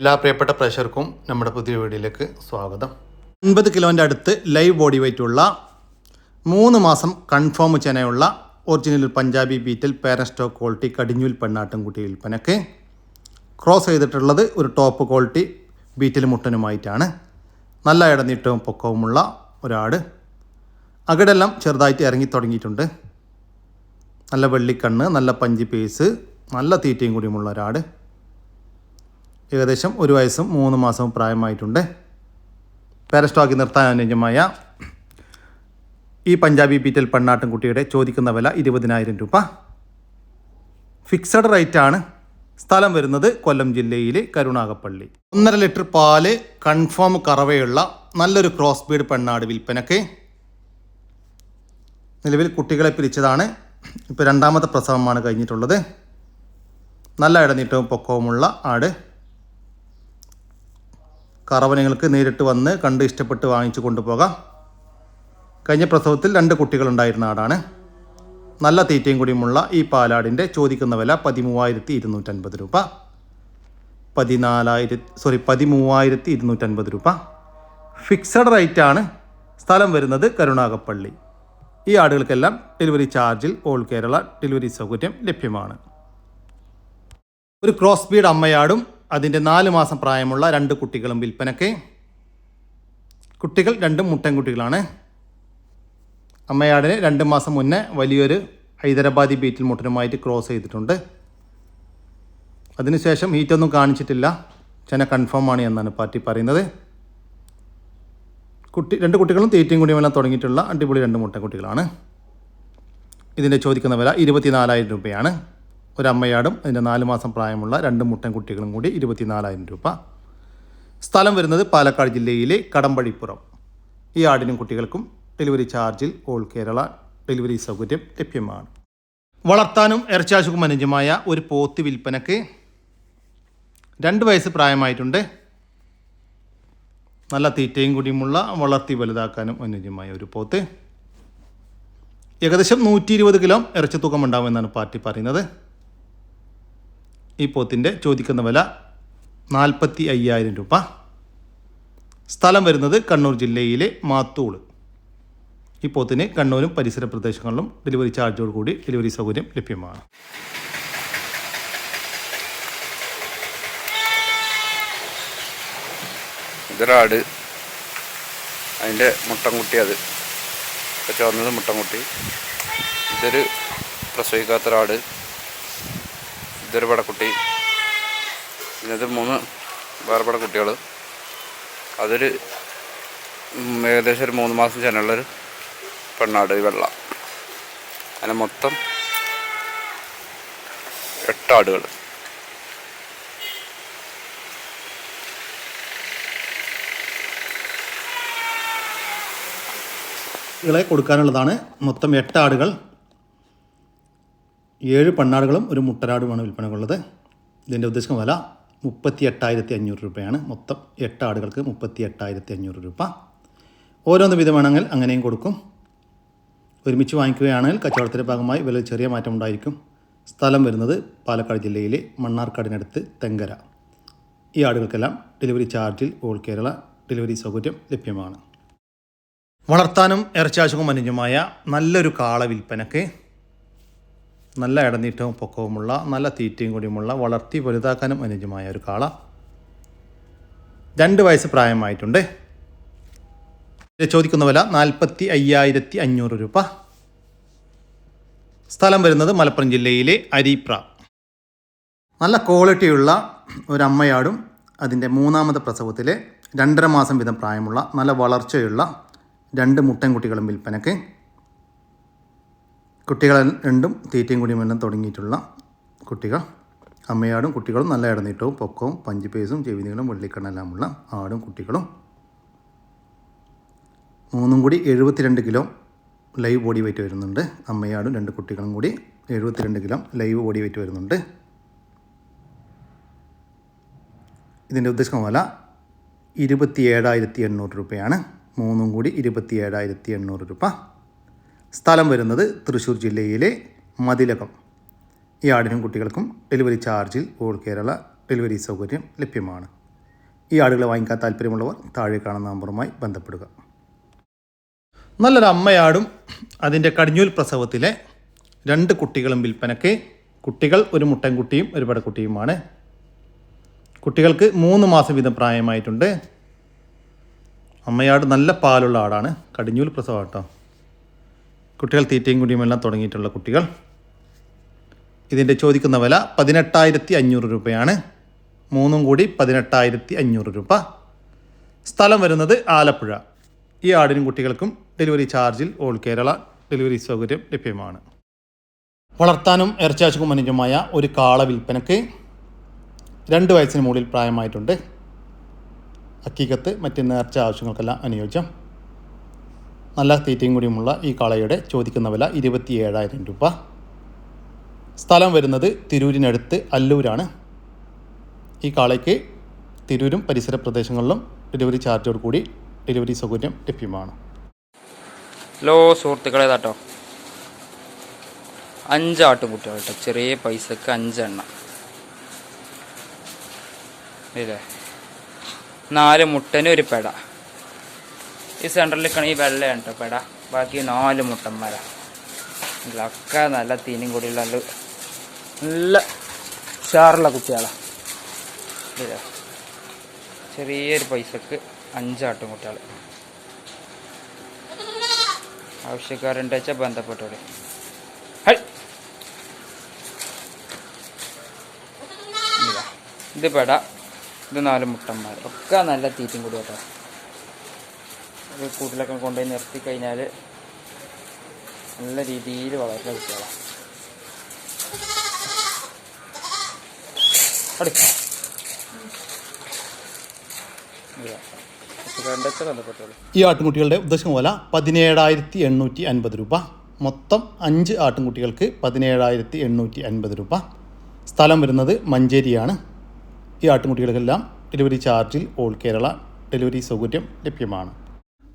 എല്ലാ പ്രിയപ്പെട്ട പ്രഷർക്കും നമ്മുടെ പുതിയ വീഡിയോയിലേക്ക് സ്വാഗതം. അൻപത് കിലോന്റെ അടുത്ത് ലൈവ് ബോഡി വെയിറ്റ് ഉള്ള മൂന്ന് മാസം കൺഫേം ചെനയുള്ള ഒറിജിനൽ പഞ്ചാബി ബീറ്റിൽ പേരൻ സ്റ്റോക്ക് ക്വാളിറ്റി കടിഞ്ഞൂൽ പെണ്ണാട്ടുംകുട്ടി വിൽപ്പനക്ക് ക്രോസ് ചെയ്തിട്ടുള്ളത് ഒരു ടോപ്പ് ക്വാളിറ്റി ബീറ്റിൽ മുട്ടനുമായിട്ടാണ്. നല്ല ഇടനീട്ടവും പൊക്കവുമുള്ള ഒരാട്. അകടെല്ലാം ചെറുതായിട്ട് ഇറങ്ങി തുടങ്ങിയിട്ടുണ്ട്. നല്ല വെള്ളിക്കണ്ണ് നല്ല പഞ്ചി പേസ് നല്ല തീറ്റയും കൂടിയുമുള്ള ഒരാട്. ഏകദേശം ഒരു വയസ്സും മൂന്ന് മാസവും പ്രായമായിട്ടുണ്ട്. പാരസ്റ്റോക്കി നിർത്താൻ അനുയോജ്യമായ ഈ പഞ്ചാബി ബീറ്റൽ പെണ്ണാട്ടും കുട്ടിയുടെ ചോദിക്കുന്ന വില ഇരുപതിനായിരം രൂപ. ഫിക്സഡ് റേറ്റാണ്. സ്ഥലം വരുന്നത് കൊല്ലം ജില്ലയിലെ കരുണാകപ്പള്ളി ഒന്നര ലിറ്റർ പാൽ കൺഫേം കറവയുള്ള നല്ലൊരു ക്രോസ് ബീഡ് പെണ്ണാട് വിൽപ്പനക്ക് നിലവിൽ കുട്ടികളെ പിരിച്ചതാണ്. ഇപ്പോൾ രണ്ടാമത്തെ പ്രസവമാണ് കഴിഞ്ഞിട്ടുള്ളത്. നല്ല ഇടനീട്ടവും പൊക്കവുമുള്ള ആട്. കറവനങ്ങൾക്ക് നേരിട്ട് വന്ന് കണ്ട് ഇഷ്ടപ്പെട്ട് വാങ്ങിച്ചു കൊണ്ടുപോകാം. കഴിഞ്ഞ പ്രസവത്തിൽ രണ്ട് കുട്ടികളുണ്ടായിരുന്ന ആടാണ്. നല്ല തീറ്റയും കൂടിയുമുള്ള ഈ പാലാടിന്റെ ചോദിക്കുന്ന വില പതിമൂവായിരത്തി ഇരുന്നൂറ്റൻപത് രൂപ. പതിനാലായിരത്തി സോറി പതിമൂവായിരത്തി ഇരുന്നൂറ്റൻപത് രൂപ. ഫിക്സഡ് റേറ്റാണ് സ്ഥലം വരുന്നത് കരുണാകപ്പള്ളി ഈ ആടുകൾക്കെല്ലാം ഡെലിവറി ചാർജിൽ ഓൾ കേരള ഡെലിവറി സൗകര്യം ലഭ്യമാണ്. ഒരു ക്രോസ് ബീഡ് അമ്മയാടും അതിന്റെ നാല് മാസം പ്രായമുള്ള രണ്ട് കുട്ടികളും വിൽപ്പനയ്ക്ക്. കുട്ടികൾ രണ്ടും മുട്ടൻകുട്ടികളാണ് അമ്മയാടിന് രണ്ട് മാസം മുന്നേ വലിയൊരു ഹൈദരാബാദി ബീറ്റിൽ മുട്ടനുമായിട്ട് ക്രോസ് ചെയ്തിട്ടുണ്ട്. അതിനുശേഷം ഹീറ്റൊന്നും കാണിച്ചിട്ടില്ല. ചെന കൺഫേം ആണ് എന്നാണ് പാർട്ടി പറയുന്നത്. കുട്ടി രണ്ട് കുട്ടികളും തീറ്റയും കുടിയുമെല്ലാം തുടങ്ങിയിട്ടുള്ള അടിപൊളി രണ്ട് മുട്ടൻകുട്ടികളാണ് ഇതിന്റെ ചോദിക്കുന്ന വില ഇരുപത്തിനാലായിരം രൂപയാണ്. ഒരു അമ്മയാടും അതിന്റെ നാല് മാസം പ്രായമുള്ള രണ്ട് മുട്ടൻ കുട്ടികളും കൂടി ഇരുപത്തിനാലായിരം രൂപ. സ്ഥലം വരുന്നത് പാലക്കാട് ജില്ലയിലെ കടമ്പഴിപ്പുറം. ഈ ആടിനും കുട്ടികൾക്കും ഡെലിവറി ചാർജിൽ ഓൾ കേരള ഡെലിവറി സൗകര്യം ലഭ്യമാണ്. വളർത്താനും ഇറച്ചാശുക്കും അനുജമായ ഒരു പോത്ത് വിൽപ്പനക്ക് രണ്ട് വയസ്സ് പ്രായമായിട്ടുണ്ട്. നല്ല തീറ്റയും കൂടിയുമുള്ള വളർത്തി വലുതാക്കാനും അനുയോജ്യമായ ഒരു പോത്ത്. ഏകദേശം നൂറ്റി ഇരുപത് കിലോ ഇറച്ചി തൂക്കം ഉണ്ടാവുമെന്നാണ് പാർട്ടി പറയുന്നത്. ഈ പോത്തിന്റെ ചോദിക്കുന്ന വില നാൽപ്പത്തി അയ്യായിരം രൂപ. സ്ഥലം വരുന്നത് കണ്ണൂർ ജില്ലയിലെ മാത്തൂൾ ഈ പോത്തിന് കണ്ണൂരും പരിസര പ്രദേശങ്ങളിലും ഡെലിവറി ചാർജോട് കൂടി ഡെലിവറി സൗകര്യം ലഭ്യമാണ്. ഇതൊരാട്. അതിന്റെ മുട്ടൻകുട്ടി അത്. ചുവന്നത് മുട്ടൻകുട്ടി ഇതൊരു പ്രസവിക്കാത്തൊരാട്. ഇതൊരു പടക്കുട്ടി ഇത് മൂന്ന് വേറെ പടക്കുട്ടികൾ അതൊരു ഏകദേശം ഒരു മൂന്ന് മാസം ചെനുള്ളൊരു പെണ്ണാട് വെള്ള. അങ്ങനെ മൊത്തം എട്ടാടുകൾ കളെ കൊടുക്കാനുള്ളതാണ് മൊത്തം എട്ട് ആടുകൾ ഏഴ് പെണ്ണാടുകളും ഒരു മുട്ടനാടുമാണ് വിൽപ്പനക്കുള്ളത്. ഇതിന്റെ ഉദ്ദേശം വില മുപ്പത്തി എട്ടായിരത്തി അഞ്ഞൂറ് രൂപയാണ്. മൊത്തം എട്ട് ആടുകൾക്ക് മുപ്പത്തി എട്ടായിരത്തി അഞ്ഞൂറ് രൂപ. ഓരോന്ന് വിധമാണെങ്കിൽ അങ്ങനെയും കൊടുക്കും. ഒരുമിച്ച് വാങ്ങിക്കുകയാണെങ്കിൽ കച്ചവടത്തിന്റെ ഭാഗമായി വില ചെറിയ മാറ്റം ഉണ്ടായിരിക്കും. സ്ഥലം വരുന്നത് പാലക്കാട് ജില്ലയിലെ മണ്ണാർക്കാടിനടുത്ത് തെങ്കര. ഈ ആടുകൾക്കെല്ലാം ഡെലിവറി ചാർജിൽ ഓൾ കേരള ഡെലിവറി സൗകര്യം ലഭ്യമാണ്. വളർത്താനും ഇറച്ചാശവും അനുജമായ നല്ലൊരു കാള വിൽപ്പനക്ക് നല്ല ഇടനീട്ടവും പൊക്കവുമുള്ള നല്ല തീറ്റയും കൂടിയുമുള്ള വളർത്തി വലുതാക്കാനും അനുജമായ ഒരു കാള. രണ്ട് വയസ്സ് പ്രായമായിട്ടുണ്ട്. ചോദിക്കുന്ന വില നാൽപ്പത്തി അയ്യായിരത്തി അഞ്ഞൂറ് രൂപ. സ്ഥലം വരുന്നത് മലപ്പുറം ജില്ലയിലെ അരീപ്ര. നല്ല ക്വാളിറ്റിയുള്ള ഒരു അമ്മയാടും അതിന്റെ മൂന്നാമത്തെ പ്രസവത്തിലെ രണ്ടര മാസം വീതം പ്രായമുള്ള നല്ല വളർച്ചയുള്ള രണ്ട് മുട്ടൻകുട്ടികളും വിൽപ്പനക്ക് കുട്ടികൾ രണ്ടും തീറ്റയും കുടിയും എല്ലാം തുടങ്ങിയിട്ടുള്ള കുട്ടികൾ. അമ്മയാടും കുട്ടികളും നല്ല ഇടനീട്ടവും പൊക്കവും പഞ്ചിപ്പേസും ചെവിനികളും വെള്ളിക്കണ്ണെല്ലാമുള്ള ആടും കുട്ടികളും. മൂന്നും കൂടി എഴുപത്തിരണ്ട് കിലോ ലൈവ് ബോഡി വെയിറ്റ് വരുന്നുണ്ട്. അമ്മയാടും രണ്ട് കുട്ടികളും കൂടി എഴുപത്തിരണ്ട് കിലോ ലൈവ് ബോഡി വെയിറ്റ് വരുന്നുണ്ട്. ഇതിന്റെ ഉദ്ദേശം വില ഇരുപത്തി ഏഴായിരത്തി എണ്ണൂറ് രൂപയാണ്. മൂന്നും കൂടി ഇരുപത്തി ഏഴായിരത്തി എണ്ണൂറ് രൂപ. സ്ഥലം വരുന്നത് തൃശ്ശൂർ ജില്ലയിലെ മതിലകം. ഈ ആടിനും കുട്ടികൾക്കും ഡെലിവറി ചാർജിൽ ഓൾ കേരള ഡെലിവറി സൗകര്യം ലഭ്യമാണ്. ഈ ആടുകളെ വാങ്ങിക്കാൻ താല്പര്യമുള്ളവർ താഴെ കാണുന്ന നമ്പറുമായി ബന്ധപ്പെടുക. നല്ലൊരു അമ്മയാടും അതിന്റെ കടിഞ്ഞൂൽ പ്രസവത്തിലെ രണ്ട് കുട്ടികളും വിൽപ്പനയ്ക്ക് കുട്ടികൾ ഒരു മുട്ടൻകുട്ടിയും ഒരു പടക്കുട്ടിയുമാണ് കുട്ടികൾക്ക് മൂന്ന് മാസം വീതം പ്രായമായിട്ടുണ്ട്. അമ്മയാട് നല്ല പാലുള്ള ആടാണ്. കടിഞ്ഞൂൽ പ്രസവം കേട്ടോ കുട്ടികൾ തീറ്റയും കുടിയും എല്ലാം തുടങ്ങിയിട്ടുള്ള കുട്ടികൾ. ഇതിന്റെ ചോദിക്കുന്ന വില പതിനെട്ടായിരത്തി അഞ്ഞൂറ് രൂപയാണ്. മൂന്നും കൂടി പതിനെട്ടായിരത്തി അഞ്ഞൂറ് രൂപ. സ്ഥലം വരുന്നത് ആലപ്പുഴ. ഈ ആടിനും കുട്ടികൾക്കും ഡെലിവറി ചാർജിൽ ഓൾ കേരള ഡെലിവറി സൗകര്യം ലഭ്യമാണ്. വളർത്താനും ഇറച്ചാശുക്കും അനുജമായ ഒരു കാള വിൽപ്പനയ്ക്ക് രണ്ട് വയസ്സിന് മുകളിൽ പ്രായമായിട്ടുണ്ട്. അക്കീകത്ത് മറ്റ് നേർച്ച ആവശ്യങ്ങൾക്കെല്ലാം അനുയോജ്യം. നല്ല തീറ്റയും കൂടിയുമുള്ള ഈ കാളയുടെ ചോദിക്കുന്ന വില ഇരുപത്തി ഏഴായിരം രൂപ. സ്ഥലം വരുന്നത് തിരൂരിനടുത്ത് അല്ലൂരാണ്. ഈ കാളയ്ക്ക് തിരൂരും പരിസര പ്രദേശങ്ങളിലും ഡെലിവറി ചാർജോട് കൂടി ഡെലിവറി സൗകര്യം ലഭ്യമാണ്. ഹലോ സുഹൃത്തുക്കളെ കേട്ടോ അഞ്ച് ആട്ടുംകുട്ടികൾ കേട്ടോ ചെറിയ പൈസക്ക് അഞ്ചെണ്ണ. ഇല്ലേ? നാല് മുട്ടന് ഒരു പെട. ഈ സെന്ററിൽ നിൽക്കണ ഈ വെള്ളയാണ് കേട്ടോ പേട. ബാക്കി നാല് മുട്ടന്മാര. നല്ല തീനും കൂടിയുള്ള നല്ല നല്ല ഉഷാറുള്ള കുട്ടികളാണ് ചെറിയൊരു പൈസക്ക് അഞ്ചാട്ടും കുട്ടികൾ ആവശ്യക്കാരുണ്ട് വെച്ചാൽ ബന്ധപ്പെട്ടോളി. ഇതാ. പെട. ഇത് നാല് മുട്ടന്മാർ ഒക്കെ നല്ല തീറ്റും കൂടി കേട്ടോ. കൂട്ടിലൊക്കെ കൊണ്ടുപോയി നിർത്തി കഴിഞ്ഞാൽ നല്ല രീതിയിൽ വളർന്ന കുട്ടികളാണ് ഈ ആട്ടിൻകുട്ടികളുടെ ഉദ്ദേശം വില പതിനേഴായിരത്തി എണ്ണൂറ്റി അൻപത് രൂപ. മൊത്തം അഞ്ച് ആട്ടിൻകുട്ടികൾക്ക് പതിനേഴായിരത്തി എണ്ണൂറ്റി അൻപത് രൂപ. സ്ഥലം വരുന്നത് മഞ്ചേരിയാണ്. ഈ ആട്ടിൻകുട്ടികൾക്കെല്ലാം ഡെലിവറി ചാർജിൽ ഓൾ കേരള ഡെലിവറി സൗകര്യം ലഭ്യമാണ്.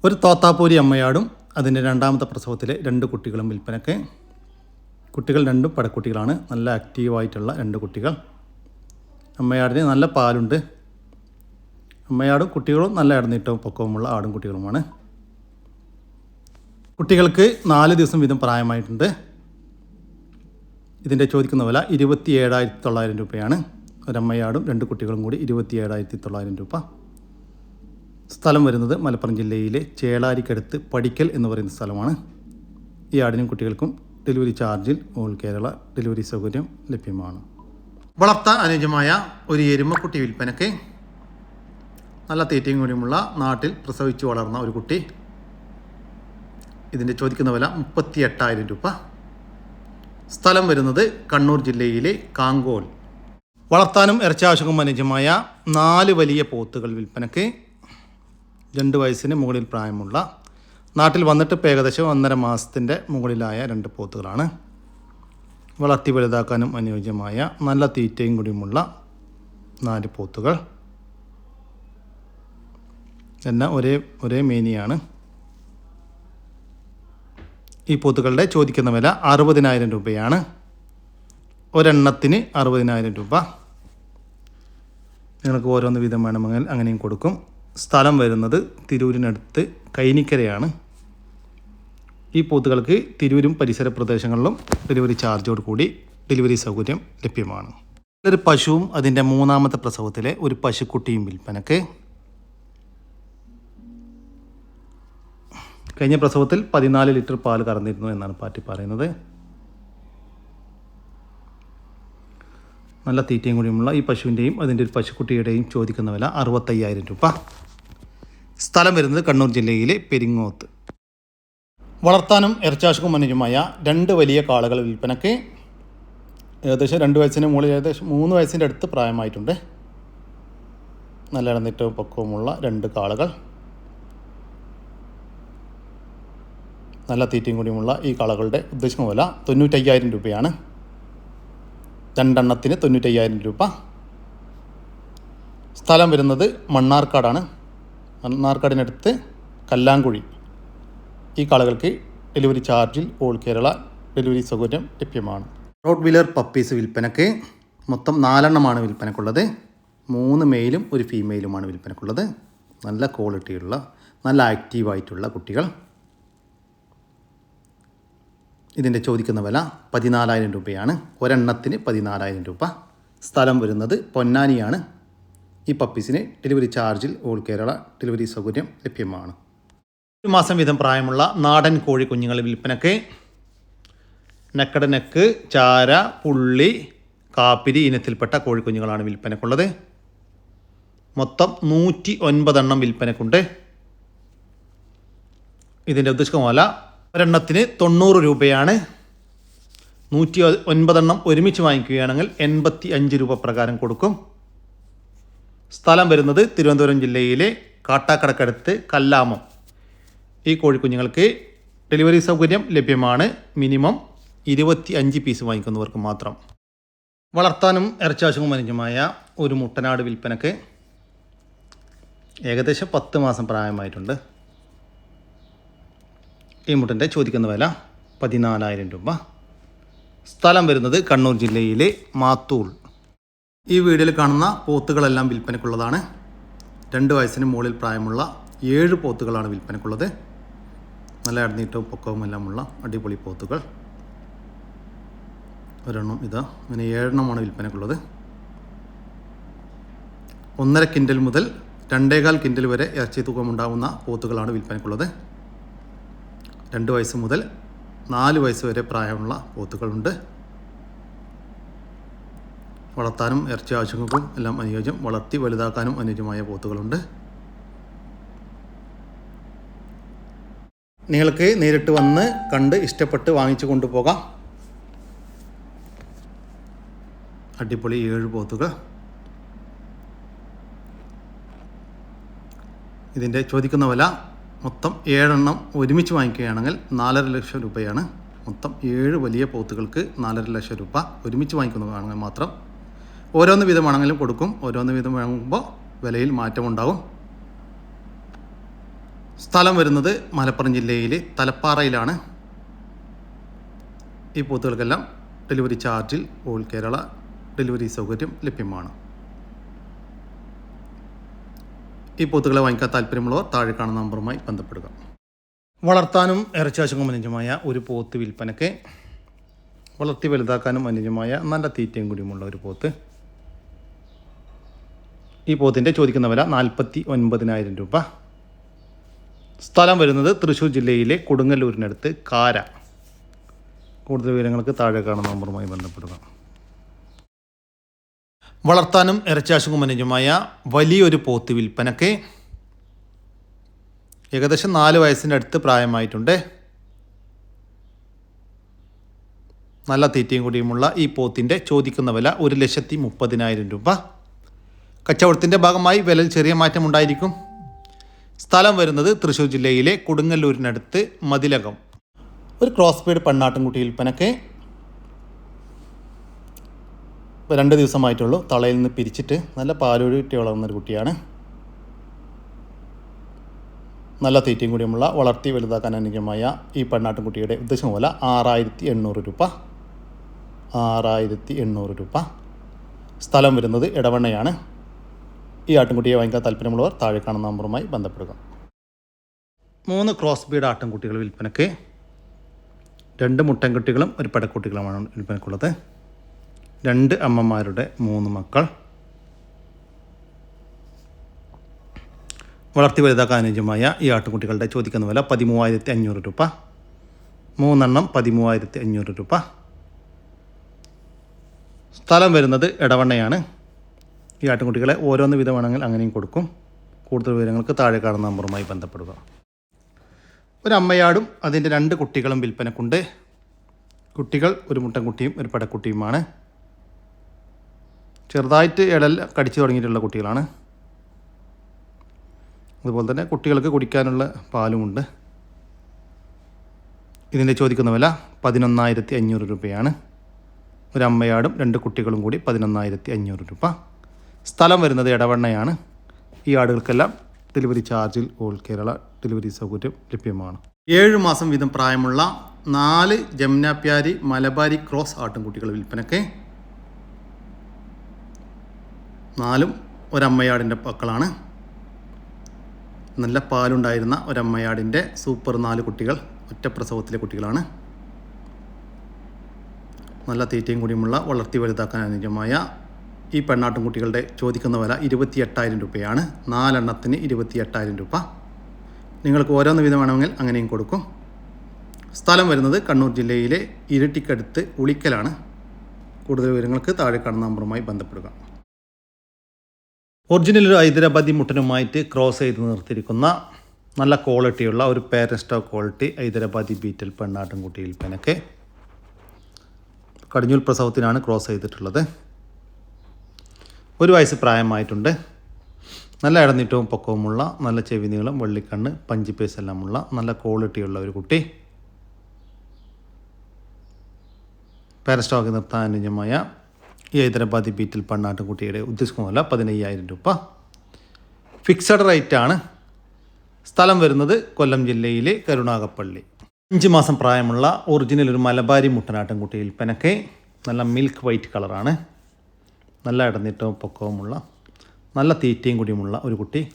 ഒരു തോത്താപ്പൂരി അമ്മയാടും അതിന്റെ രണ്ടാമത്തെ പ്രസവത്തിലെ രണ്ട് കുട്ടികളും വിൽപ്പനയ്ക്ക്. കുട്ടികൾ രണ്ടും പടക്കുട്ടികളാണ്. നല്ല ആക്റ്റീവായിട്ടുള്ള രണ്ട് കുട്ടികൾ. അമ്മയാടിന് നല്ല പാലുണ്ട്. അമ്മയാടും കുട്ടികളും നല്ല ഇടനീട്ടവും പൊക്കവുമുള്ള ആടും കുട്ടികളുമാണ്. കുട്ടികൾക്ക് നാല് ദിവസം വീതം പ്രായമായിട്ടുണ്ട്. ഇതിന്റെ ചോദിക്കുന്ന വില ഇരുപത്തി ഏഴായിരത്തി തൊള്ളായിരം രൂപയാണ്. ഒരമ്മയാടും രണ്ട് കുട്ടികളും കൂടി ഇരുപത്തി ഏഴായിരത്തി തൊള്ളായിരം രൂപ. സ്ഥലം വരുന്നത് മലപ്പുറം ജില്ലയിലെ ചേളാരിക്കടുത്ത് പടിക്കൽ എന്ന് പറയുന്ന സ്ഥലമാണ്. ഈ ആടിനും കുട്ടികൾക്കും ഡെലിവറി ചാർജിൽ ഓൾ കേരള ഡെലിവറി സൗകര്യം ലഭ്യമാണ്. വളർത്താൻ അനുയോജ്യമായ ഒരു എരുമക്കുട്ടി വിൽപ്പനയ്ക്ക് നല്ല തീറ്റയും കൂടിയുമുള്ള നാട്ടിൽ പ്രസവിച്ചു വളർന്ന ഒരു കുട്ടി. ഇതിന്റെ ചോദിക്കുന്ന വില മുപ്പത്തി എട്ടായിരം രൂപ. സ്ഥലം വരുന്നത് കണ്ണൂർ ജില്ലയിലെ കാങ്കോൽ. വളർത്താനും ഇറച്ചാവശ്യവും അനുയോജ്യമായ നാല് വലിയ പോത്തുകൾ വിൽപ്പനയ്ക്ക് രണ്ട് വയസ്സിന് മുകളിൽ പ്രായമുള്ള നാട്ടിൽ വന്നിട്ട് ഇപ്പോൾ ഏകദേശം ഒന്നര മാസത്തിന്റെ മുകളിലായ രണ്ട് പോത്തുകളാണ്. വളർത്തി വലുതാക്കാനും അനുയോജ്യമായ നല്ല തീറ്റയും കൂടിയുമുള്ള നാല് പോത്തുകൾ. എല്ലാം ഒരേ ഒരേ മേനിയാണ്. ഈ പോത്തുകളുടെ ചോദിക്കുന്ന വില അറുപതിനായിരം രൂപയാണ്. ഒരെണ്ണത്തിന് അറുപതിനായിരം രൂപ. നിങ്ങൾക്ക് ഓരോന്ന് വീതം വേണമെങ്കിൽ അങ്ങനെയും കൊടുക്കും. സ്ഥലം വരുന്നത് തിരൂരിനടുത്ത് കൈനിക്കരയാണ്. ഈ പോത്തുകൾക്ക് തിരൂരും പരിസര പ്രദേശങ്ങളിലും ഡെലിവറി ചാർജോട് കൂടി ഡെലിവറി സൗകര്യം ലഭ്യമാണ്. ഒരു പശുവും അതിന്റെ മൂന്നാമത്തെ പ്രസവത്തിലെ ഒരു പശുക്കുട്ടിയും വിൽപ്പനക്ക്. കഴിഞ്ഞ പ്രസവത്തിൽ പതിനാല് ലിറ്റർ പാൽ കറന്നിരുന്നു എന്നാണ് പാറ്റി പറയുന്നത്. നല്ല തീറ്റയും കൂടിയുമുള്ള ഈ പശുവിന്റെയും അതിന്റെ ഒരു പശുക്കുട്ടിയുടെയും ചോദിക്കുന്ന വില അറുപത്തയ്യായിരം രൂപ. സ്ഥലം വരുന്നത് കണ്ണൂർ ജില്ലയിലെ പെരിങ്ങോത്ത്. വളർത്താനും ഇറച്ചാശുക്കും മനുജുമായ രണ്ട് വലിയ കാളകൾ വിൽപ്പനയ്ക്ക് ഏകദേശം രണ്ട് വയസ്സിന് മുകളിൽ ഏകദേശം മൂന്ന് വയസ്സിന്റെ അടുത്ത് പ്രായമായിട്ടുണ്ട്. നല്ല ഇടന്നിട്ടവും പക്വമുള്ള രണ്ട് കാളകൾ. നല്ല തീറ്റയും കൂടിയുമുള്ള ഈ കാളകളുടെ ഉദ്ദേശിക്കുന്ന വില തൊണ്ണൂറ്റയ്യായിരം രൂപയാണ്. രണ്ടെണ്ണത്തിന് തൊണ്ണൂറ്റയ്യായിരം രൂപ. സ്ഥലം വരുന്നത് മണ്ണാർക്കാടാണ്. മണ്ണാർക്കാടിനടുത്ത് കല്ലാങ്കുഴി. ഈ കാളകൾക്ക് ഡെലിവറി ചാർജിൽ ഓൾ കേരള ഡെലിവറി സൗകര്യം ലഭ്യമാണ്. റോഡ് വീലർ പപ്പീസ് വിൽപ്പനക്ക് മൊത്തം നാലെണ്ണമാണ് വിൽപ്പനക്കുള്ളത്. മൂന്ന് മെയിലും ഒരു ഫീമെയിലുമാണ് വിൽപ്പനക്കുള്ളത്. നല്ല ക്വാളിറ്റിയുള്ള നല്ല ആക്റ്റീവായിട്ടുള്ള കുട്ടികൾ. ഇതിന്റെ ചോദിക്കുന്ന വില പതിനാലായിരം രൂപയാണ്. ഒരെണ്ണത്തിന് പതിനാലായിരം രൂപ. സ്ഥലം വരുന്നത് പൊന്നാനിയാണ്. ഈ പപ്പീസിന് ഡെലിവറി ചാർജിൽ ഓൾ കേരള ഡെലിവറി സൗകര്യം ലഭ്യമാണ്. ഒരു മാസം വീതം പ്രായമുള്ള നാടൻ കോഴി കുഞ്ഞുങ്ങൾ വിൽപ്പനയ്ക്ക് നെക്കട നെക്ക് ചാര പുള്ളി കാപ്പിരി ഇനത്തിൽപ്പെട്ട കോഴിക്കുഞ്ഞുങ്ങളാണ് വിൽപ്പനക്കുള്ളത്. മൊത്തം നൂറ്റി ഒൻപതെണ്ണം വിൽപ്പനക്കുണ്ട്. ഇതിന്റെ ഉദ്ദേശമല്ല ഒരെണ്ണത്തിന് തൊണ്ണൂറ് രൂപയാണ്. നൂറ്റി ഒൻപതെണ്ണം ഒരുമിച്ച് വാങ്ങിക്കുകയാണെങ്കിൽ എൺപത്തി അഞ്ച് രൂപ പ്രകാരം കൊടുക്കും. സ്ഥലം വരുന്നത് തിരുവനന്തപുരം ജില്ലയിലെ കാട്ടാക്കടക്കടുത്ത് കല്ലാമം. ഈ കോഴിക്കുഞ്ഞുങ്ങൾക്ക് ഡെലിവറി സൗകര്യം ലഭ്യമാണ്. മിനിമം ഇരുപത്തി അഞ്ച് പീസ് വാങ്ങിക്കുന്നവർക്ക് മാത്രം. വളർത്താനും ഇറച്ചാശവും അനുജമായ ഒരു മുട്ടനാട് വിൽപ്പനക്ക് ഏകദേശം പത്ത് മാസം പ്രായമായിട്ടുണ്ട്. ഈ മുട്ടന്റെ ചോദിക്കുന്ന വില പതിനാലായിരം രൂപ. സ്ഥലം വരുന്നത് കണ്ണൂർ ജില്ലയിലെ മാത്തൂൾ ഈ വീഡിയോയിൽ കാണുന്ന പോത്തുകളെല്ലാം വിൽപ്പനക്കുള്ളതാണ് രണ്ട് വയസ്സിന് മുകളിൽ പ്രായമുള്ള ഏഴ് പോത്തുകളാണ് വിൽപ്പനക്കുള്ളത് നല്ല അടനീട്ടവും പൊക്കവും എല്ലാമുള്ള അടിപൊളി പോത്തുകൾ. ഒരെണ്ണം ഇതാ അങ്ങനെ ഏഴെണ്ണമാണ് വിൽപ്പനക്കുള്ളത് ഒന്നര കിൻഡൽ മുതൽ രണ്ടേകാൽ കിൻഡൽ വരെ ഇറച്ചി തൂക്കമുണ്ടാകുന്ന പോത്തുകളാണ് വിൽപ്പനക്കുള്ളത് രണ്ട് വയസ്സ് മുതൽ നാല് വയസ്സ് വരെ പ്രായമുള്ള പോത്തുകളുണ്ട്. വളർത്താനും ഇറച്ചി ആവശ്യങ്ങൾക്കും എല്ലാം അനുയോജ്യം. വളർത്തി വലുതാക്കാനും അനുയോജ്യമായ പോത്തുകളുണ്ട്. നിങ്ങൾക്ക് നേരിട്ട് വന്ന് കണ്ട് ഇഷ്ടപ്പെട്ട് വാങ്ങിച്ചു കൊണ്ടുപോകാം. അടിപൊളി ഏഴ് പോത്തുകൾ. ഇതിന്റെ ചോദിക്കുന്ന വില മൊത്തം ഏഴെണ്ണം ഒരുമിച്ച് വാങ്ങിക്കുകയാണെങ്കിൽ നാലര ലക്ഷം രൂപയാണ്. മൊത്തം ഏഴ് വലിയ പോത്തുകൾക്ക് നാലര ലക്ഷം രൂപ ഒരുമിച്ച് വാങ്ങിക്കുന്നതാണെങ്കിൽ മാത്രം ഓരോന്ന് വീതമാണെങ്കിലും കൊടുക്കും. ഓരോന്ന് വീതം വാങ്ങുമ്പോൾ വിലയിൽ മാറ്റമുണ്ടാവും സ്ഥലം വരുന്നത് മലപ്പുറം ജില്ലയിൽ തലപ്പാറയിലാണ്. ഈ പോത്തുകൾക്കെല്ലാം ഡെലിവറി ചാർജിൽ ഓൾ കേരള ഡെലിവറി സൗകര്യം ലഭ്യമാണ്. ഈ പോത്തുകളെ വാങ്ങിക്കാൻ താല്പര്യമുള്ളവർ താഴെ കാണുന്ന നമ്പറുമായി ബന്ധപ്പെടുക. വളർത്താനും ഇറച്ചാശുക്കും അനുജമായ ഒരു പോത്ത് വിൽപ്പനയ്ക്ക് വളർത്തി വലുതാക്കാനും അനുജമായ നല്ല തീറ്റയും കൂടിയുമുള്ള ഒരു പോത്ത് ഈ പോത്തിന്റെ ചോദിക്കുന്ന വില നാൽപ്പത്തി ഒൻപതിനായിരം രൂപ. സ്ഥലം വരുന്നത് തൃശ്ശൂർ ജില്ലയിലെ കൊടുങ്ങല്ലൂരിനടുത്ത് കാര. കൂടുതൽ വിവരങ്ങൾക്ക് താഴെ കാണുന്ന നമ്പറുമായി ബന്ധപ്പെടുക. വളർത്താനും ഇറച്ചാശുക്കും അനുജമായ വലിയൊരു പോത്ത് വിൽപ്പനക്ക് ഏകദേശം നാല് വയസ്സിന്റെ അടുത്ത് പ്രായമായിട്ടുണ്ട്. നല്ല തീറ്റയും കൂടിയുമുള്ള ഈ പോത്തിന്റെ ചോദിക്കുന്ന വില ഒരു ലക്ഷത്തി മുപ്പതിനായിരം രൂപ. കച്ചവടത്തിന്റെ ഭാഗമായി വിലയിൽ ചെറിയ മാറ്റം ഉണ്ടായിരിക്കും. സ്ഥലം വരുന്നത് തൃശ്ശൂർ ജില്ലയിലെ കൊടുങ്ങല്ലൂരിനടുത്ത് മതിലകം. ഒരു ക്രോസ് ബീഡ് പെണ്ണാട്ടുംകുട്ടി വിൽപ്പനക്ക് ഇപ്പോൾ രണ്ട് ദിവസമായിട്ടുള്ളൂ തളയിൽ നിന്ന് പിരിച്ചിട്ട്. നല്ല പാലൊഴുറ്റി വളർന്നൊരു കുട്ടിയാണ്. നല്ല തീറ്റയും കൂടിയുമുള്ള വളർത്തി വലുതാക്കാൻ അനുയോജ്യമായ ഈ പെണ്ണാട്ടിൻകുട്ടിയുടെ ഉദ്ദേശം പോലെ ആറായിരത്തി എണ്ണൂറ് രൂപ. ആറായിരത്തി എണ്ണൂറ് രൂപ. സ്ഥലം വരുന്നത് ഇടവണ്ണയാണ് ഈ ആട്ടിൻകുട്ടിയെ വാങ്ങിക്കാൻ താല്പര്യമുള്ളവർ താഴെ കാണുന്ന നമ്പറുമായി ബന്ധപ്പെടുക. മൂന്ന് ക്രോസ് ബീഡ് ആട്ടിൻകുട്ടികൾ വിൽപ്പനയ്ക്ക് രണ്ട് മുട്ടൻകുട്ടികളും ഒരു പടക്കുട്ടികളുമാണ് വിൽപ്പനയ്ക്കുള്ളത്. രണ്ട് അമ്മമാരുടെ മൂന്ന് മക്കൾ. വളർത്തി വലുതാക്കാൻ അനുയോജ്യമായ ഈ ആട്ടുകുട്ടികളുടെ ചോദിക്കുന്ന വില പതിമൂവായിരത്തി അഞ്ഞൂറ് രൂപ. മൂന്നെണ്ണം പതിമൂവായിരത്തി അഞ്ഞൂറ് രൂപ. സ്ഥലം വരുന്നത് ഇടവണ്ണയാണ് ഈ ആട്ടിൻകുട്ടികളെ ഓരോന്ന് വിധമാണെങ്കിൽ അങ്ങനെയും കൊടുക്കും. കൂടുതൽ വിവരങ്ങൾക്ക് താഴെ കാണുന്ന നമ്പറുമായി ബന്ധപ്പെടുക. ഒരു അമ്മയാടും അതിന്റെ രണ്ട് കുട്ടികളും വിൽപ്പനക്കുണ്ട്. കുട്ടികൾ ഒരു മുട്ടൻകുട്ടിയും ഒരു പടക്കുട്ടിയുമാണ്. ചെറുതായിട്ട് ഇടൽ കടിച്ചു തുടങ്ങിയിട്ടുള്ള കുട്ടികളാണ്. അതുപോലെ തന്നെ കുട്ടികൾക്ക് കുടിക്കാനുള്ള പാലുമുണ്ട്. ഇതിന്റെ ചോദിക്കുന്ന വില പതിനൊന്നായിരത്തി അഞ്ഞൂറ് രൂപയാണ്. ഒരു അമ്മയാടും രണ്ട് കുട്ടികളും കൂടി പതിനൊന്നായിരത്തി അഞ്ഞൂറ് രൂപ. സ്ഥലം വരുന്നത് ഇടവണ്ണയാണ് ഈ ആടുകൾക്കെല്ലാം ഡെലിവറി ചാർജിൽ ഓൾ കേരള ഡെലിവറി സൗകര്യം ലഭ്യമാണ്. ഏഴ് മാസം വീതം പ്രായമുള്ള നാല് ജമുനാപ്യാരി മലബാരി ക്രോസ് ആട്ടിൻകുട്ടികൾ വിൽപ്പനയ്ക്ക് നാലും ഒരമ്മയാടിന്റെ മക്കളാണ് നല്ല പാലുണ്ടായിരുന്ന ഒരമ്മയാടിന്റെ സൂപ്പർ നാല് കുട്ടികൾ ഒറ്റ പ്രസവത്തിലെ കുട്ടികളാണ്. നല്ല തീറ്റയും കൂടിയുമുള്ള വളർത്തി വലുതാക്കാൻ അനുയോജ്യമായ ഈ പെണ്ണാട്ടും കുട്ടികളുടെ ചോദിക്കുന്ന വില ഇരുപത്തി എട്ടായിരം രൂപയാണ്. നാലെണ്ണത്തിന് ഇരുപത്തി എട്ടായിരം രൂപ. നിങ്ങൾക്ക് ഓരോന്ന് വിധം വേണമെങ്കിൽ അങ്ങനെയും കൊടുക്കും. സ്ഥലം വരുന്നത് കണ്ണൂർ ജില്ലയിലെ ഇരട്ടിക്കടുത്ത് ഉളിക്കലാണ്. കൂടുതൽ വിവരങ്ങൾക്ക് താഴെ കാണുന്ന നമ്പറുമായി ബന്ധപ്പെടുക. ഒറിജിനൽ ഒരു ഹൈദരാബാദി മുട്ടനുമായിട്ട് ക്രോസ് ചെയ്ത് നിർത്തിയിരിക്കുന്ന നല്ല ക്വാളിറ്റിയുള്ള ഒരു പേരസ്റ്റോ ക്വാളിറ്റി ഹൈദരാബാദി ബീറ്റൽ പെണ്ണാട്ടും കുട്ടിയിൽ പെനക്ക് കടിഞ്ഞൂൽ പ്രസവത്തിനാണ് ക്രോസ് ചെയ്തിട്ടുള്ളത്. ഒരു വയസ്സ് പ്രായമായിട്ടുണ്ട്. നല്ല ഇടനീട്ടവും പൊക്കവുമുള്ള നല്ല ചെവി നീളം വെള്ളിക്കണ്ണ് പഞ്ചിപ്പേസ് എല്ലാമുള്ള നല്ല ക്വാളിറ്റിയുള്ള ഒരു കുട്ടി. പാരസ്റ്റോക്ക് നിർത്താൻ അനുയോജ്യമായ ഈ ഹൈദരാബാദി ബീറ്റിൽ പണ്ണാട്ടുകുട്ടിയുടെ ഉദ്ദേശിക്കുന്ന പതിനയ്യായിരം രൂപ. ഫിക്സഡ് റേറ്റ് ആണ് സ്ഥലം വരുന്നത് കൊല്ലം ജില്ലയിലെ കരുണാകപ്പള്ളി അഞ്ച് മാസം പ്രായമുള്ള ഒറിജിനൽ ഒരു മലബാരി മുട്ടനാട്ടിൻകുട്ടി വിൽപ്പനക്ക് നല്ല മിൽക്ക് വൈറ്റ് കളറാണ്. നല്ല ഇടനീട്ടവും പൊക്കവുമുള്ള നല്ല തീറ്റയും കൂടിയുമുള്ള ഒരു കുട്ടി.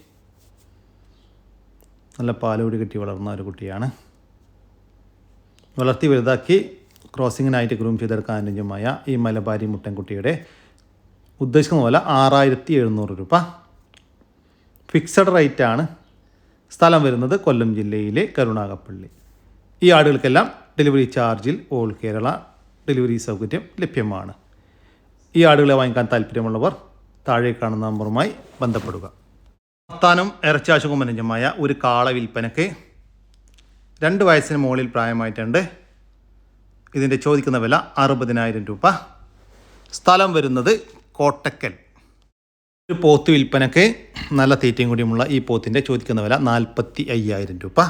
നല്ല പാലുകൂടി കെട്ടി വളർന്ന ഒരു കുട്ടിയാണ്. വളർത്തി വലുതാക്കി ക്രോസിങ്ങിനായിട്ട് ഗ്രൂം ചെയ്തെടുക്കാൻ അനുയോജ്യമായ ഈ മലബാരി മുട്ടൻകുട്ടിയുടെ ഉദ്ദേശിക്കുന്ന പോലെ ആറായിരത്തി എഴുന്നൂറ് രൂപ. ഫിക്സഡ് റേറ്റ് ആണ്. സ്ഥലം വരുന്നത് കൊല്ലം ജില്ലയിലെ കരുണാകപ്പള്ളി. ഈ ആടുകൾക്കെല്ലാം ഡെലിവറി ചാർജിൽ ഓൾ കേരള ഡെലിവറി സൗകര്യം ലഭ്യമാണ്. ഈ ആടുകളെ വാങ്ങിക്കാൻ താല്പര്യമുള്ളവർ താഴെ കാണുന്ന നമ്പറുമായി ബന്ധപ്പെടുക. വർത്താനം ഇറച്ചാശുക്കും അനുജമായ ഒരു കാള വിൽപ്പനയ്ക്ക് രണ്ട് വയസ്സിന് മുകളിൽ പ്രായമായിട്ടുണ്ട്. ഇതിന്റെ ചോദിക്കുന്ന വില അറുപതിനായിരം രൂപ. സ്ഥലം വരുന്നത് കോട്ടക്കൽ. ഒരു പോത്ത് വിൽപ്പനയ്ക്ക് നല്ല തീറ്റയും കൂടിയുമുള്ള ഈ പോത്തിന്റെ ചോദിക്കുന്ന വില നാൽപ്പത്തി അയ്യായിരം രൂപ.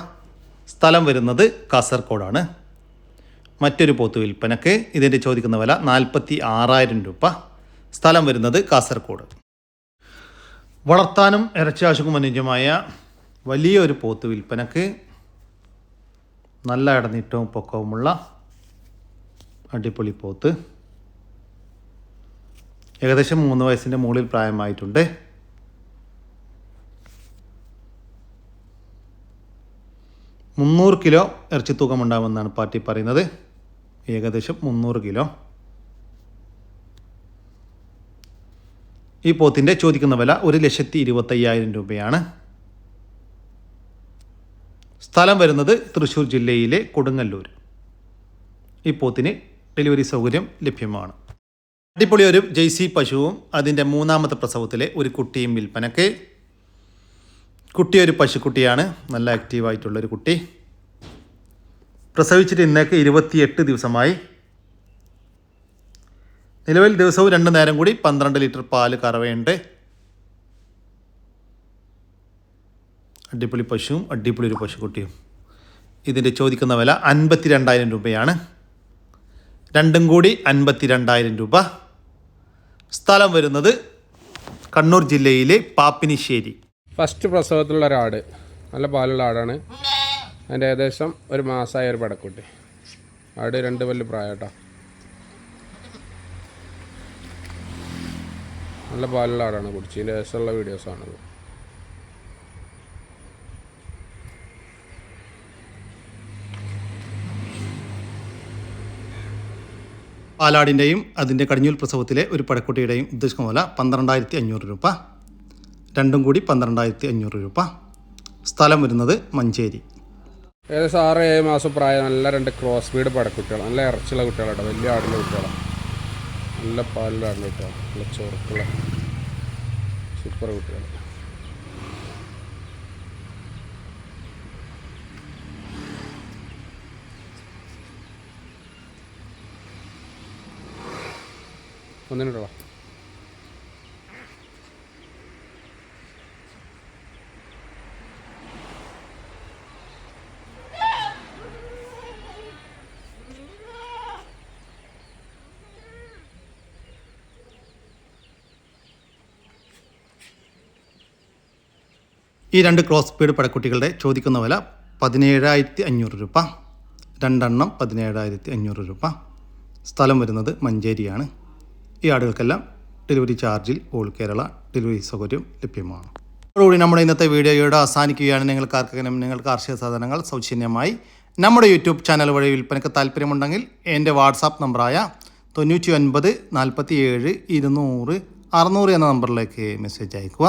സ്ഥലം വരുന്നത് കാസർഗോഡാണ്. മറ്റൊരു പോത്ത് വിൽപ്പനക്ക് ഇതിന്റെ ചോദിക്കുന്ന വില നാൽപ്പത്തി ആറായിരം രൂപ. സ്ഥലം വരുന്നത് കാസർഗോഡ്. വളർത്താനും ഇറച്ചിയാശുക്കും അനുജമായ വലിയൊരു പോത്ത് വിൽപ്പനക്ക് നല്ല ഇടനീട്ടവും പൊക്കവുമുള്ള അടിപൊളി പോത്ത്. ഏകദേശം മൂന്ന് വയസ്സിന്റെ മുകളിൽ പ്രായമായിട്ടുണ്ട്. മുന്നൂറ് കിലോ ഇറച്ചി തൂക്കമുണ്ടാകുമെന്നാണ് പാർട്ടി പറയുന്നത്. ഏകദേശം മുന്നൂറ് കിലോ. ഈ പോത്തിന്റെ ചോദിക്കുന്ന വില ഒരു ലക്ഷത്തി ഇരുപത്തയ്യായിരം രൂപയാണ്. സ്ഥലം വരുന്നത് തൃശ്ശൂർ ജില്ലയിലെ കൊടുങ്ങല്ലൂർ. ഈ പോത്തിന് ഡെലിവറി സൗകര്യം ലഭ്യമാണ്. അടിപൊളി ഒരു ജെയ്സി പശുവും അതിന്റെ മൂന്നാമത്തെ പ്രസവത്തിലെ ഒരു കുട്ടിയും വിൽപ്പനക്ക്. കുട്ടി ഒരു പശുക്കുട്ടിയാണ്. നല്ല ആക്റ്റീവായിട്ടുള്ളൊരു കുട്ടി. പ്രസവിച്ചിട്ട് ഇന്നേക്ക് ഇരുപത്തിയെട്ട് ദിവസമായി. നിലവിൽ ദിവസവും രണ്ട് നേരം കൂടി പന്ത്രണ്ട് ലിറ്റർ പാൽ കറവയുണ്ട്. അടിപൊളി പശുവും അടിപൊളി ഒരു പശുക്കുട്ടിയും. ഇതിന്റെ ചോദിക്കുന്ന വില അൻപത്തി രണ്ടായിരം രൂപയാണ്. രണ്ടും കൂടി അൻപത്തി രണ്ടായിരം രൂപ. സ്ഥലം വരുന്നത് കണ്ണൂർ ജില്ലയിലെ പാപ്പിനിശ്ശേരി. ഫസ്റ്റ് പ്രസവത്തിലുള്ള ഒരാട്. നല്ല പാലുള്ള ആടാണ്. അതിന്റെ ഏകദേശം ഒരു മാസമായ ഒരു പടക്കുട്ടി. ആട് രണ്ട് പല്ല് പ്രായം കേട്ടോ നല്ല പാലുള്ള ആടാണ് കുടിച്ചതിന്റെ ശേഷമുള്ള വീഡിയോസാണത് പാലാടിന്റെയും അതിന്റെ കടിഞ്ഞൂൽ പ്രസവത്തിലെ ഒരു പടക്കുട്ടിയുടെയും ഉദ്ദേശിക്കുന്ന പോലെ പന്ത്രണ്ടായിരത്തി അഞ്ഞൂറ് രൂപ. രണ്ടും കൂടി പന്ത്രണ്ടായിരത്തി അഞ്ഞൂറ് രൂപ. സ്ഥലം വരുന്നത് മഞ്ചേരി. ഏകദേശം ആറ് ഏഴ് മാസം പ്രായം നല്ല രണ്ട് ക്രോസ് ബീഡ് പടക്കുട്ടികൾ നല്ല ഇറച്ചിയുള്ള കുട്ടികളാട്ടോ. വലിയ ആടുള്ള കുട്ടികളാണ് നല്ല പാലുള്ള ആടുള്ള കുട്ടികളാണ് നല്ല ചോറുക്കുള്ള സൂപ്പർ കുട്ടികൾ ഒന്നിനുണ്ടോ ഈ രണ്ട് ക്രോസ് പീഡ് പടക്കുട്ടികളുടെ ചോദിക്കുന്ന വില പതിനേഴായിരത്തി അഞ്ഞൂറ് രൂപ. രണ്ടെണ്ണം പതിനേഴായിരത്തി അഞ്ഞൂറ് രൂപ. സ്ഥലം വരുന്നത് മഞ്ചേരിയാണ്. ഈ ആടുകൾക്കെല്ലാം ഡെലിവറി ചാർജിൽ ഓൾ കേരള ഡെലിവറി സൗകര്യം ലഭ്യമാണ്. അതോടുകൂടി നമ്മുടെ ഇന്നത്തെ വീഡിയോയോട് അവസാനിക്കുകയാണ്. നിങ്ങൾക്ക് ആർക്കെങ്കിലും നിങ്ങൾക്ക് കാർഷിക സാധനങ്ങൾ സൗജന്യമായി നമ്മുടെ യൂട്യൂബ് ചാനൽ വഴി വിൽപ്പനയ്ക്ക് താല്പര്യമുണ്ടെങ്കിൽ എന്റെ വാട്സാപ്പ് നമ്പറായ തൊണ്ണൂറ്റി ഒൻപത് നാൽപ്പത്തി ഏഴ് ഇരുന്നൂറ് അറുന്നൂറ് എന്ന നമ്പറിലേക്ക് മെസ്സേജ് അയക്കുക